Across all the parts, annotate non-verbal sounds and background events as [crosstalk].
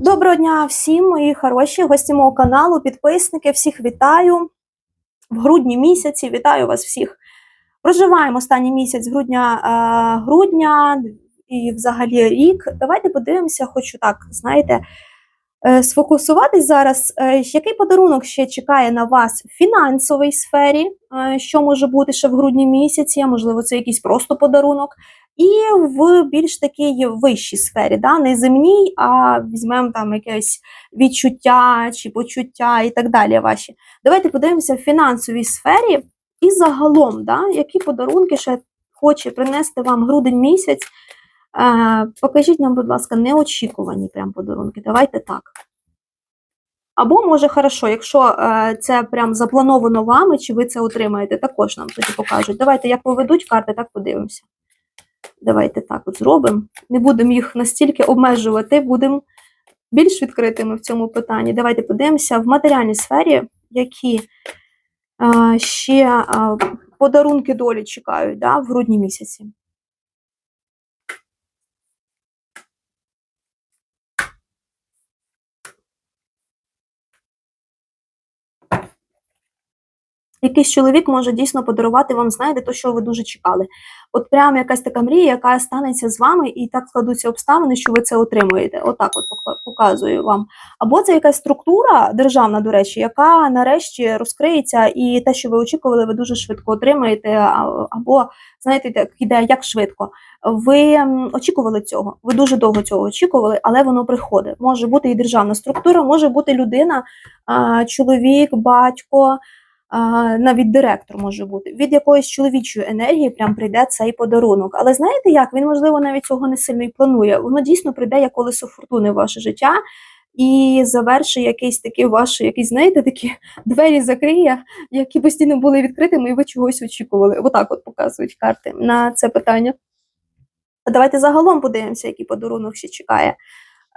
Доброго дня всім, мої хороші гості мого каналу, підписники. Всіх вітаю в грудні місяці. Вітаю вас всіх. Проживаємо останній місяць грудня, е, грудня і взагалі рік. Давайте подивимося, хочу так, знаєте, е, сфокусуватись зараз. Е, який подарунок ще чекає на вас в фінансовій сфері? Що може бути ще в грудні місяці? Можливо, це якийсь просто подарунок. І в більш такій вищій сфері, да? не земній, а візьмемо там якесь відчуття чи почуття і так далі. Ваші. Давайте подивимося в фінансовій сфері і загалом, да? які подарунки ще хоче принести вам грудень місяць. Е, покажіть нам, будь ласка, неочікувані прям подарунки. Давайте так. Або, може, хорошо, якщо е, це прям заплановано вами, чи ви це отримаєте, також нам тоді покажуть. Давайте, як поведуть карти, так подивимося. Давайте так от зробимо. Не будемо їх настільки обмежувати, будемо більш відкритими в цьому питанні. Давайте подивимося в матеріальній сфері, які ще подарунки долі чекають да, в грудні місяці. Якийсь чоловік може дійсно подарувати вам, знаєте, то, що ви дуже чекали. От прям якась така мрія, яка станеться з вами, і так складуться обставини, що ви це отримуєте. Отак от пока- показую вам. Або це якась структура державна, до речі, яка нарешті розкриється, і те, що ви очікували, ви дуже швидко отримаєте. Або знаєте, так іде як швидко. Ви очікували цього, ви дуже довго цього очікували, але воно приходить. Може бути і державна структура, може бути людина, чоловік, батько навіть директор може бути. Від якоїсь чоловічої енергії прям прийде цей подарунок. Але знаєте як? Він, можливо, навіть цього не сильно і планує. Воно дійсно прийде як колесо фортуни в ваше життя. І завершить якийсь такий ваш, якийсь, знаєте, такі [laughs] двері закриє, які постійно були відкритими, і ви чогось очікували. Отак от показують карти на це питання. Давайте загалом подивимося, який подарунок ще чекає.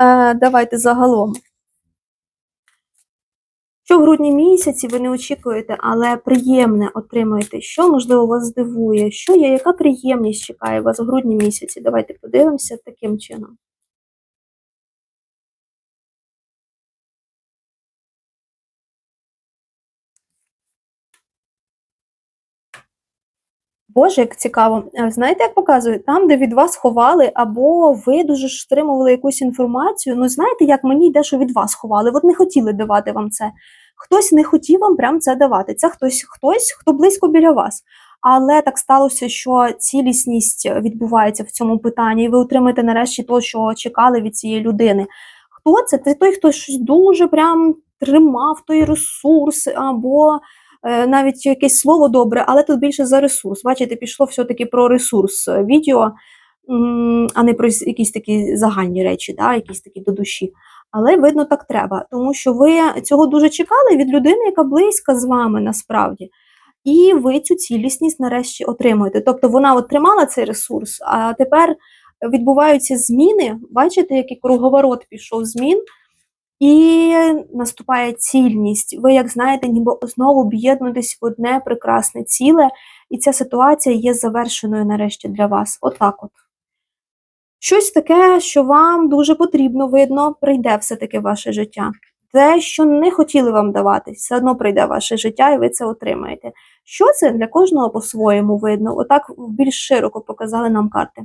Е, давайте загалом. Що в грудні місяці ви не очікуєте, але приємне отримуєте, що можливо вас здивує, що є, яка приємність чекає вас в грудні місяці? Давайте подивимося таким чином. Боже, як цікаво. Е, Знаєте, як показують? Там, де від вас ховали, або ви дуже ж стримували якусь інформацію. Ну, знаєте, як мені йде, що від вас ховали. От не хотіли давати вам це. Хтось не хотів вам прям це давати. Це хтось, хтось, хто близько біля вас. Але так сталося, що цілісність відбувається в цьому питанні, і ви отримаєте нарешті те, що чекали від цієї людини. Хто це? Це той, хто щось дуже прям тримав той ресурс, або е, навіть якесь слово добре, але тут більше за ресурс. Бачите, пішло все-таки про ресурс е, відео, а не про якісь такі загальні речі, да, якісь такі до душі. Але видно, так треба, тому що ви цього дуже чекали від людини, яка близька з вами насправді. І ви цю цілісність нарешті отримуєте. Тобто вона отримала цей ресурс, а тепер відбуваються зміни. Бачите, який круговорот пішов змін, і наступає цільність. Ви, як знаєте, ніби знову об'єднуєтесь в одне прекрасне ціле, і ця ситуація є завершеною нарешті для вас. Отак от. Щось таке, що вам дуже потрібно, видно, прийде все-таки в ваше життя. Те, що не хотіли вам давати, все одно прийде в ваше життя, і ви це отримаєте. Що це для кожного по-своєму видно? Отак більш широко показали нам карти.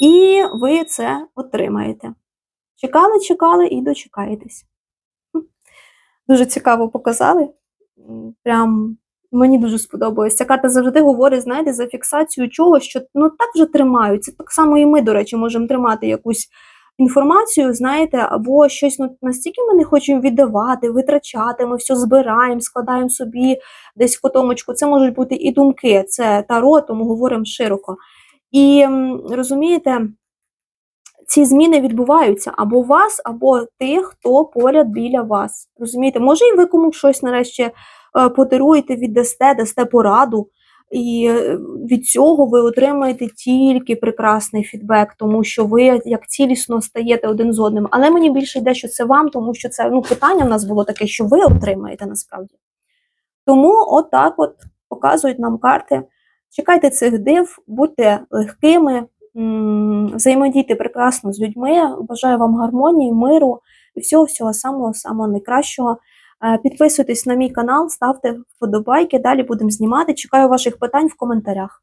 І ви це отримаєте. Чекали, чекали і дочекаєтесь. Дуже цікаво показали. Прям мені дуже сподобалось. Ця карта завжди говорить, знаєте, за фіксацію чогось, що ну так вже тримаються. Так само і ми, до речі, можемо тримати якусь інформацію, знаєте, або щось ну, настільки ми не хочемо віддавати, витрачати, ми все збираємо, складаємо собі десь в котомочку. Це можуть бути і думки, це таро, тому говоримо широко. І розумієте, ці зміни відбуваються або вас, або тих, хто поряд біля вас. Розумієте, може, і ви комусь щось нарешті подаруєте, віддасте, дасте пораду, і е, від цього ви отримаєте тільки прекрасний фідбек, тому що ви як цілісно стаєте один з одним. Але мені більше йде, що це вам, тому що це ну, питання в нас було таке, що ви отримаєте насправді. Тому отак от показують нам карти. Чекайте цих див, будьте легкими, взаємодійте прекрасно з людьми. Бажаю вам гармонії, миру і всього всього самого самого найкращого. Е, Підписуйтесь на мій канал, ставте вподобайки. Далі будемо знімати. Чекаю ваших питань в коментарях.